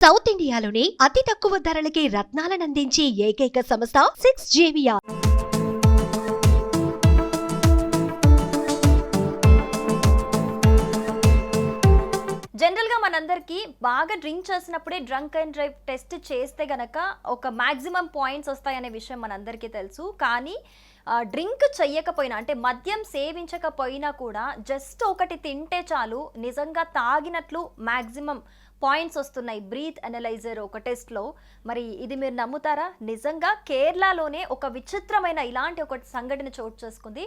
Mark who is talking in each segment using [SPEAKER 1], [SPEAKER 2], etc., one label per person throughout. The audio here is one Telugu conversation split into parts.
[SPEAKER 1] సౌత్ ఇండియాలోని అతి తక్కువ ధరలకి రత్నాలనందించే ఏకైక సంస్థ సిక్స్ జేవియా
[SPEAKER 2] జనరల్గా మనందరికీ బాగా డ్రింక్ చేసినప్పుడే డ్రంక్ అండ్ డ్రైవ్ టెస్ట్ చేస్తే గనక ఒక మ్యాక్సిమం పాయింట్స్ వస్తాయనే విషయం మనందరికీ తెలుసు. కానీ డ్రింక్ చెయ్యకపోయినా అంటే మద్యం సేవించకపోయినా కూడా జస్ట్ ఒకటి తింటే చాలు నిజంగా తాగినట్లు మ్యాక్సిమం పాయింట్స్ వస్తున్నాయి. బ్రీత్ అనలైజర్ ఒక టెస్ట్లో. మరి ఇది మీరు నమ్ముతారా? నిజంగా కేరళలోనే ఒక విచిత్రమైన ఇలాంటి ఒక సంఘటన చోటు చేసుకుంది.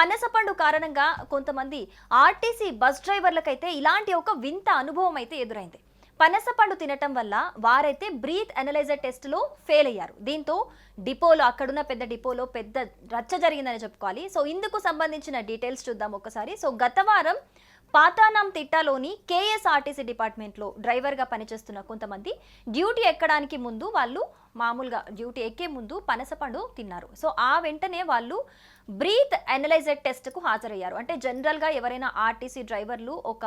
[SPEAKER 2] పనసపండు కారణంగా కొంతమంది ఆర్టీసీ బస్ డ్రైవర్లకైతే ఇలాంటి ఒక వింత అనుభవం అయితే ఎదురైంది. పనసపండు తినటం వల్ల వారైతే బ్రీత్ అనలైజర్ టెస్ట్లో ఫెయిల్ అయ్యారు. దీంతో డిపోలో అక్కడున్న పెద్ద డిపోలో పెద్ద రచ్చ జరిగిందని చెప్పుకోవాలి. సో ఇందుకు సంబంధించిన డీటెయిల్స్ చూద్దాం ఒకసారి. సో గత వారం పాతానాం తిట్టాలోని కేఎస్ఆర్టీసీ డిపార్ట్మెంట్లో డ్రైవర్గా పనిచేస్తున్న కొంతమంది డ్యూటీ ఎక్కడానికి ముందు వాళ్ళు మామూలుగా డ్యూటీ ఎక్కే ముందు పనసపండు తిన్నారు. సో ఆ వెంటనే వాళ్ళు బ్రీత్ అనలైజర్ టెస్ట్కు హాజరయ్యారు. అంటే జనరల్గా ఎవరైనా ఆర్టీసీ డ్రైవర్లు ఒక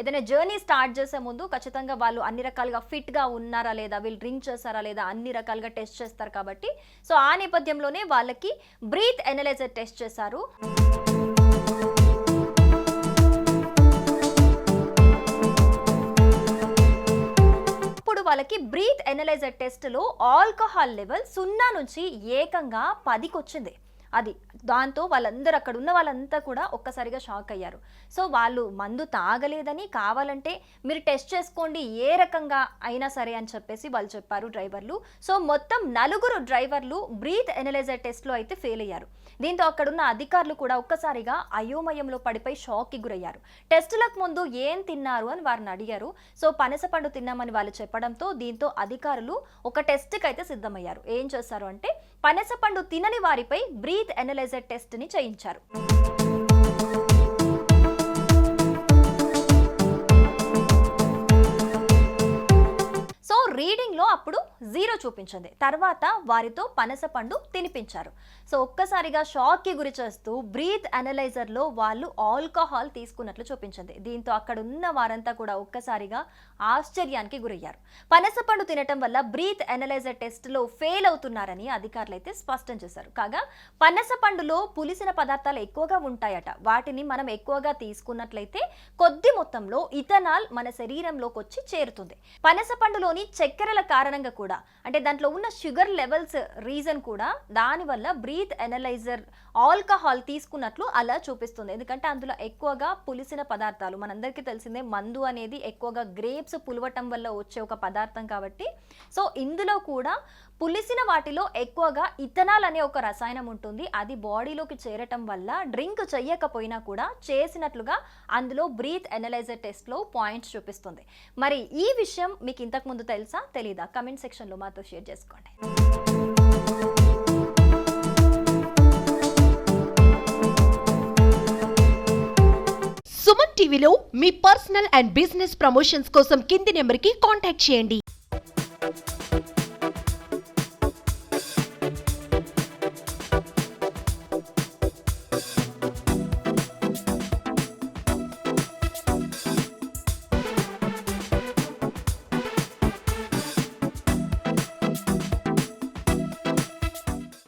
[SPEAKER 2] ఏదైనా జర్నీ స్టార్ట్ చేసే ముందు ఖచ్చితంగా వాళ్ళు అన్ని రకాలుగా ఫిట్గా ఉన్నారా లేదా వీళ్ళు డ్రింక్ చేస్తారా లేదా అన్ని రకాలుగా టెస్ట్ చేస్తారు కాబట్టి. సో ఆ నేపథ్యంలోనే వాళ్ళకి బ్రీత్ ఎనలైజర్ టెస్ట్ చేశారు. ఇప్పుడు వాళ్ళకి బ్రీత్ ఎనలైజర్ టెస్ట్లో ఆల్కహాల్ లెవెల్ సున్నా నుంచి ఏకంగా పదికి వచ్చింది అది దాంతో వాళ్ళందరూ అక్కడ ఉన్న వాళ్ళంతా కూడా ఒక్కసారిగా షాక్ అయ్యారు. సో వాళ్ళు మందు తాగలేదని కావాలంటే మీరు టెస్ట్ చేసుకోండి ఏ రకంగా అయినా సరే అని చెప్పేసి వాళ్ళు చెప్పారు డ్రైవర్లు. సో మొత్తం నలుగురు డ్రైవర్లు బ్రీత్ ఎనలైజర్ టెస్ట్లో అయితే ఫెయిల్ అయ్యారు. దీంతో అక్కడున్న అధికారులు కూడా ఒక్కసారిగా అయోమయంలో పడిపోయి షాక్కి గురయ్యారు. టెస్టులకు ముందు ఏం తిన్నారు అని వారిని అడిగారు. సో పనసపండు తిన్నామని వాళ్ళు చెప్పడంతో దీంతో అధికారులు ఒక టెస్ట్కి అయితే సిద్ధమయ్యారు. ఏం చేస్తారు అంటే పనసపండు తినని వారిపై బ్రీత్ ఎనలైజర్ టెస్ట్ని చేయించారు. సో రీడింగ్లో అప్పుడు జీరో చూపించింది తర్వాత వారితో పనసపండు తినిపించారు. సో ఒక్కసారిగా షాక్కి గురి చేస్తూ బ్రీత్ అనలైజర్లో వాళ్ళు ఆల్కహాల్ తీసుకున్నట్లు చూపించింది. దీంతో అక్కడ ఉన్న వారంతా కూడా ఒక్కసారిగా ఆశ్చర్యానికి గురయ్యారు. పనసపండు తినటం వల్ల బ్రీత్ అనలైజర్ టెస్ట్లో ఫెయిల్ అవుతున్నారని అధికారులు అయితే స్పష్టం చేశారు. కాగా పనసపండులో పులిసిన పదార్థాలు ఎక్కువగా ఉంటాయట. వాటిని మనం ఎక్కువగా తీసుకున్నట్లయితే కొద్ది మొత్తంలో ఇథనాల్ మన శరీరంలోకి వచ్చి చేరుతుంది పనసపండులోని చక్కెరల కారణంగా కూడా అంటే దాంట్లో ఉన్న షుగర్ లెవెల్స్ రీజన్ కూడా దానివల్ల బ్రీత్ ఎనలైజర్ ఆల్కహాల్ తీసుకున్నట్లు అలా చూపిస్తుంది. ఎందుకంటే అందులో ఎక్కువగా పులిసిన పదార్థాలు మనందరికీ తెలిసిందే మందు అనేది ఎక్కువగా గ్రేప్స్ పులవటం వల్ల వచ్చే ఒక పదార్థం కాబట్టి. సో ఇందులో కూడా పులిసిన వాటిలో ఎక్కువగా ఇథనాల్ అనే ఒక రసాయనం ఉంటుంది. అది బాడీలోకి చేరటం వల్ల డ్రింక్ చెయ్యకపోయినా కూడా చేసినట్లుగా అందులో బ్రీత్ ఎనలైజర్ టెస్ట్లో పాయింట్స్ చూపిస్తుంది. మరి ఈ విషయం మీకు ఇంతకుముందు తెలుసా? తెలీదా? కమెంట్ సెక్షన్ సెక్షన్లో మాతో షేర్ చేసుకోండి.
[SPEAKER 1] సుమన్ టీవీలో మీ పర్సనల్ అండ్ బిజినెస్ ప్రమోషన్స్ కోసం కింది నెంబర్కి కాంటాక్ట్ చేయండి.